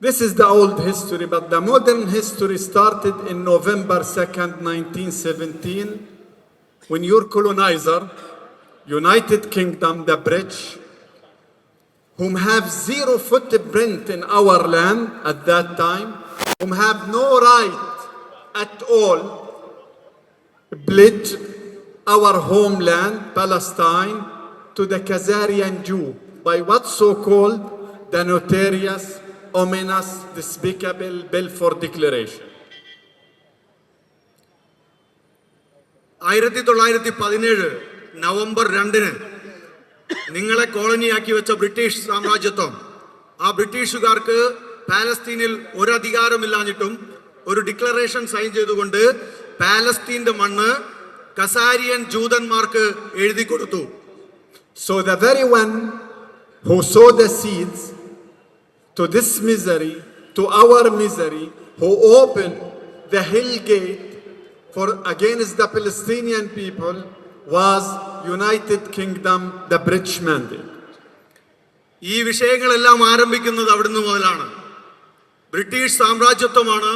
This is the old history, but the modern history started in November 2nd, 1917, when your colonizer, United Kingdom, the British, whom have zero footprint in our land at that time, whom have no right at all, pledged our homeland, Palestine, to the Khazarian Jew by what so called the notorious, ominous, despicable Balfour Declaration. ആയിരത്തി തൊള്ളായിരത്തി പതിനേഴ് November രണ്ടിന് നിങ്ങളെ കോളനിയാക്കി വെച്ച British സാമ്രാജ്യത്വം ആ ബ്രിട്ടീഷുകാർക്ക് പാലസ്തീനിൽ ഒരു അധികാരമില്ലാഞ്ഞിട്ടും ഒരു ഡിക്ലറേഷൻ സൈൻ ചെയ്തുകൊണ്ട് പാലസ്തീന്റെ മണ്ണ് കസാരിയൻ ജൂതന്മാർക്ക് എഴുതി കൊടുത്തു the very one who sowed the seeds to this misery, to our misery, who opened the hell gate for against the Palestinian people was United Kingdom, the British mandate. ഈ വിഷയങ്ങളെല്ലാം ആരംഭിക്കുന്നത് അവിടുന്ന് മുതലാണ് ബ്രിട്ടീഷ് സാമ്രാജ്യത്വമാണ്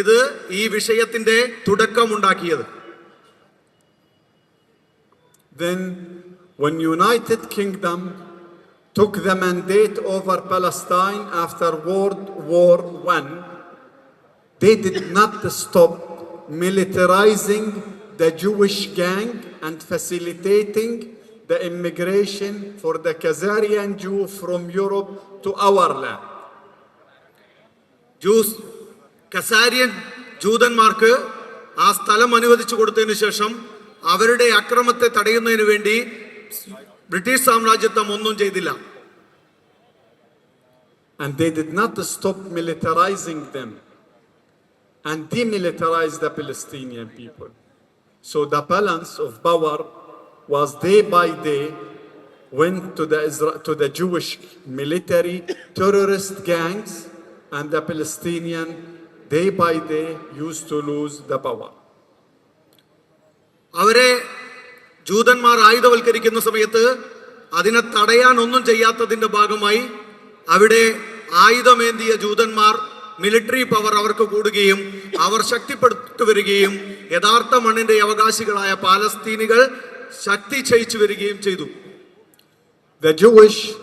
ഇത് ഈ വിഷയത്തിന്റെ തുടക്കമുണ്ടാക്കിയത് Then, when United Kingdom took the mandate over Palestine after World War I, they did not stop militarizing the Jewish gang and facilitating the immigration for the Khazarian Jew from Europe to our land. Jews കസാരിയൻ ജൂതന്മാർക്ക് ആ സ്ഥലം അനുവദിച്ചു കൊടുത്തതിനു ശേഷം അവരുടെ അക്രമത്തെ തടയുന്നതിന് വേണ്ടി British സാമ്രാജ്യത്വം ഒന്നും ചെയ്തില്ല And they did not stop militarizing them and demilitarize the Palestinian people. So the balance of power was day by day went to the, Isra- to the Jewish military terrorist gangs and the Palestinian day by day used to lose the power. അവരെ ജൂതന്മാർ ആയുധവൽക്കരിക്കുന്ന സമയത്ത് അതിനെ തടയാൻ ഒന്നും ചെയ്യാത്തതിന്റെ ഭാഗമായി അവിടെ ആയുധമേന്തിയ ജൂതന്മാർ military power അവർക്ക് കൂടുകയും അവർ ശക്തിപ്പെട്ടു വരികയും യഥാർത്ഥ മണ്ണിന്റെ അവകാശികളായ പാലസ്തീനികൾ ശക്തി ക്ഷയിച്ചു വരികയും ചെയ്തു The Jewish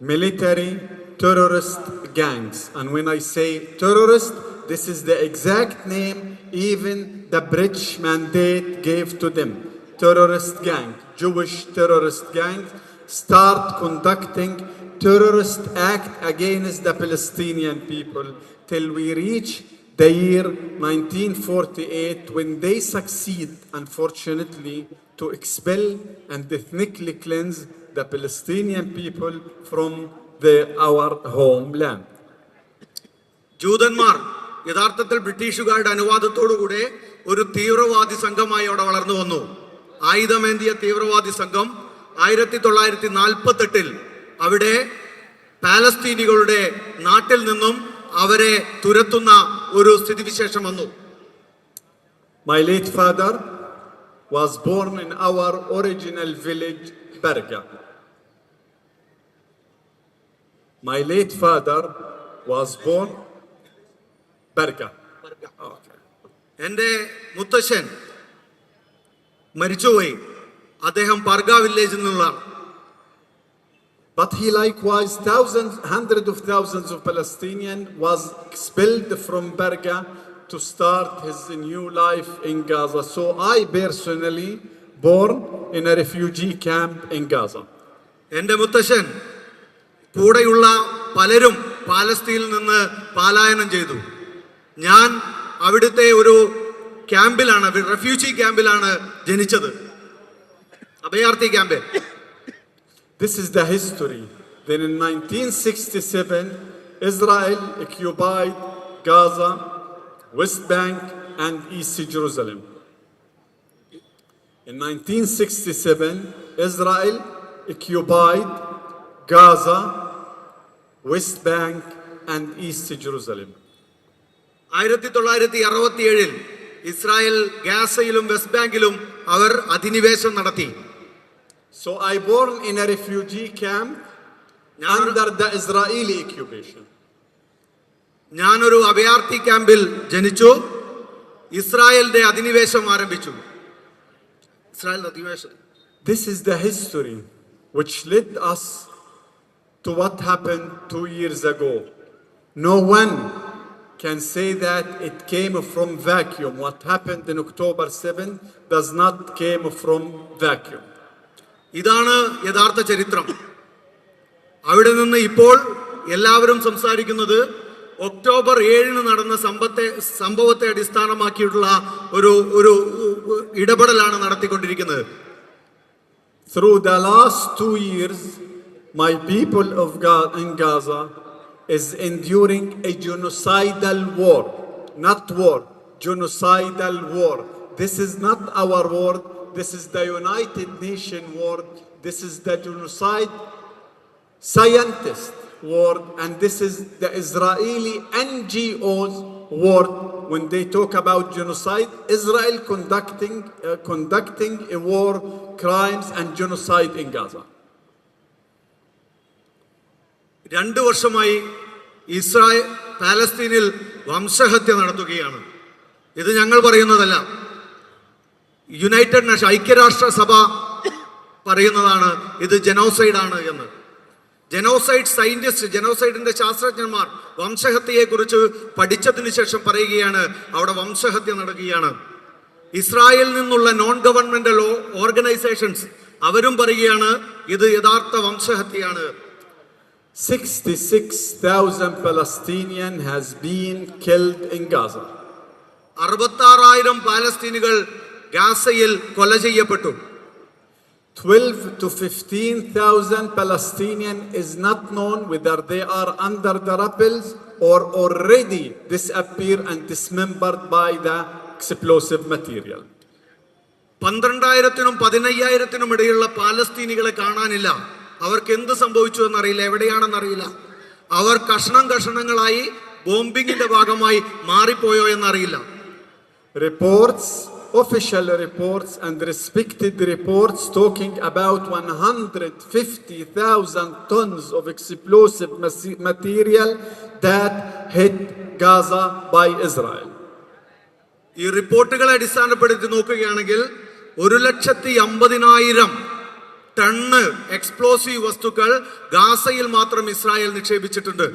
military terrorist gangs. And when I say terrorist, this is the exact name even the British mandate gave to them. Terrorist gang, Jewish terrorist gang, start conducting terrorist act against the Palestinian people till we reach the year 1948 when they succeed, unfortunately, to expel and ethnically cleanse the Palestinian people from the, our homeland. ജൂതന്മാർ യഥാർത്ഥത്തിൽ ബ്രിട്ടീഷുകാരുടെ അനുവാദത്തോടുകൂടെ ഒരു തീവ്രവാദി സംഘമായി അവിടെ വളർന്നു വന്നു ആയുധമേന്തിയ തീവ്രവാദി സംഘം ആയിരത്തി തൊള്ളായിരത്തി നാൽപ്പത്തി എട്ടിൽ അവിടെ പാലസ്തീനികളുടെ നാട്ടിൽ നിന്നും അവരെ തുരത്തുന്ന ഒരു സ്ഥിതിവിശേഷം വന്നു my late father was born in our original village Berga my late father was born Berga. Okay. എന്റെ മുത്തശ്ശൻ മരിച്ചുപോയി അദ്ദേഹം പർഗ വില്ലേജിൽ നിന്നുള്ളതാണ് But he likewise, thousands, hundreds of thousands of Palestinians was expelled from Berga to start his new life in Gaza. So I personally born in a refugee camp in Gaza. എന്റെ മുത്തശ്ശൻ കൂടെയുള്ള പലരും പാലസ്തീനിൽ നിന്ന് പാലായനം ചെയ്തു ഞാൻ അവിടുത്തെ ഒരു ക്യാമ്പിലാണ് റെഫ്യൂജി ക്യാമ്പിലാണ് ജനിച്ചത് അഭയാർത്ഥി ക്യാമ്പിൽ This is the history. Then in 1967, Israel occupied Gaza, West Bank, and East Jerusalem. In 1967, Israel occupied Gaza, West Bank, and East Jerusalem. ആയിരത്തി തൊള്ളായിരത്തി അറുപത്തി ഏഴിൽ ഇസ്രായേൽ ഗാസയിലും വെസ്റ്റ് ബാങ്കിലും അവർ അധിനിവേശം നടത്തി So I born in a refugee camp Now- under the Israeli occupation. ഞാനൊരു അഭയാർത്ഥി ക്യാമ്പിൽ ജനിച്ചു ഇസ്രായേലിന്റെ അധിനിവേശം ആരംഭിച്ചു ഇസ്രായേൽ അധിനിവേശം This is the history which led us to what happened two years ago. No one can say that it came from vacuum. What happened in October 7 does not came from vacuum. ഇതാണ് യഥാർത്ഥ ചരിത്രം അവിടെ നിന്ന് ഇപ്പോൾ എല്ലാവരും സംസാരിക്കുന്നത് October ഏഴിന് നടന്ന സമ്പത്തെ സംഭവത്തെ അടിസ്ഥാനമാക്കിയിട്ടുള്ള ഒരു ഒരു ഇടപെടലാണ് നടത്തിക്കൊണ്ടിരിക്കുന്നത് Through the last two years, my people of Ga- in Gaza is enduring a genocidal war, not war, genocidal war. This is not our word. This is the United Nations word. This is the genocide scientist word, and this is the Israeli NGOs word. When they talk about genocide, Israel conducting uh, conducting a war, crimes and genocide in Gaza. രണ്ടു വർഷമായി Israel പാലസ്തീനിൽ വംശഹത്യ നടത്തുകയാണ്. ഇത് ഞങ്ങൾ പറയുന്നതല്ല. United nation ഐക്യരാഷ്ട്രസഭ പറയുന്നതാണ് ഇത് ജനോസൈഡാണ് എന്ന്. ജനോസൈഡ് സയന്റിസ്റ്റ് ജനോസൈഡിന്റെ ശാസ്ത്രജ്ഞന്മാർ വംശഹത്യയെ കുറിച്ച് പഠിച്ചതിന് ശേഷം പറയുകയാണ് അവിടെ വംശഹത്യ നടക്കുകയാണ്. ഇസ്രായേലിൽ നിന്നുള്ള നോൺ ഗവൺമെന്റൽ ഓർഗനൈസേഷൻസ് അവരും പറയുകയാണ് ഇത് യഥാർത്ഥ വംശഹത്യയാണ്. 66,000 Palestinian has been killed in Gaza. അറുപത്താറായിരം പാലസ്തീനുകൾ ഗാസയിൽ കൊല ചെയ്യപ്പെട്ടു 12 to 15,000 Palestinian is not known whether they are under the rebels or already disappear and dismembered by the explosive material. പന്ത്രണ്ടായിരത്തിനും പതിനയ്യായിരത്തിനും ഇടയിലുള്ള പാലസ്തീനികളെ കാണാനില്ല അവർക്ക് എന്ത് സംഭവിച്ചു എന്നറിയില്ല എവിടെയാണെന്നറിയില്ല അവർ കഷണം കഷണങ്ങളായി ബോംബിങ്ങിന്റെ ഭാഗമായി മാറിപ്പോയോ എന്നറിയില്ല reports official reports and respected reports talking about 150,000 tons of explosive material that hit Gaza by Israel. ഈ റിപ്പോർട്ടുകളെ അടിസ്ഥാനപ്പെടുത്തി നോക്കുകയാണെങ്കിൽ ഒരു ലക്ഷത്തി അമ്പതിനായിരം ടണ്ണ് എക്സ്പ്ലോസീവ് വസ്തുക്കൾ ഗാസയിൽ മാത്രം Israel നിക്ഷേപിച്ചിട്ടുണ്ട്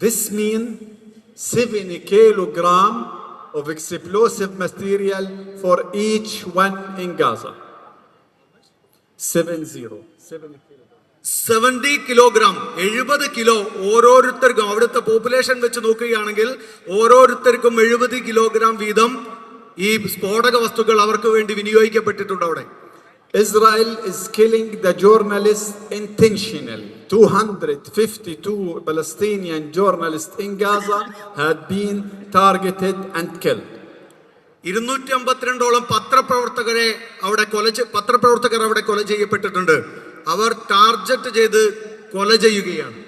this mean 70 kilogram of explosive material for each one in Gaza. Seven zero. Seven kilogram. Seventy kilogram എഴുപത് കിലോ ഓരോരുത്തർക്കും അവിടുത്തെ പോപ്പുലേഷൻ വെച്ച് നോക്കുകയാണെങ്കിൽ ഓരോരുത്തർക്കും എഴുപത് കിലോഗ്രാം വീതം ഈ സ്ഫോടക വസ്തുക്കൾ അവർക്ക് വേണ്ടി വിനിയോഗിക്കപ്പെട്ടിട്ടുണ്ട് അവിടെ Israel is killing the journalists intentionally. 252 Palestinian journalists in Gaza had been targeted and killed. ഇരുന്നൂറ്റി അമ്പത്തിരണ്ടോളം പത്രപ്രവർത്തകരെ അവിടെ കൊല പത്രപ്രവർത്തകർ അവിടെ കൊല ചെയ്യപ്പെട്ടിട്ടുണ്ട് അവർ ടാർഗറ്റ് ചെയ്ത് കൊല ചെയ്യുകയാണ്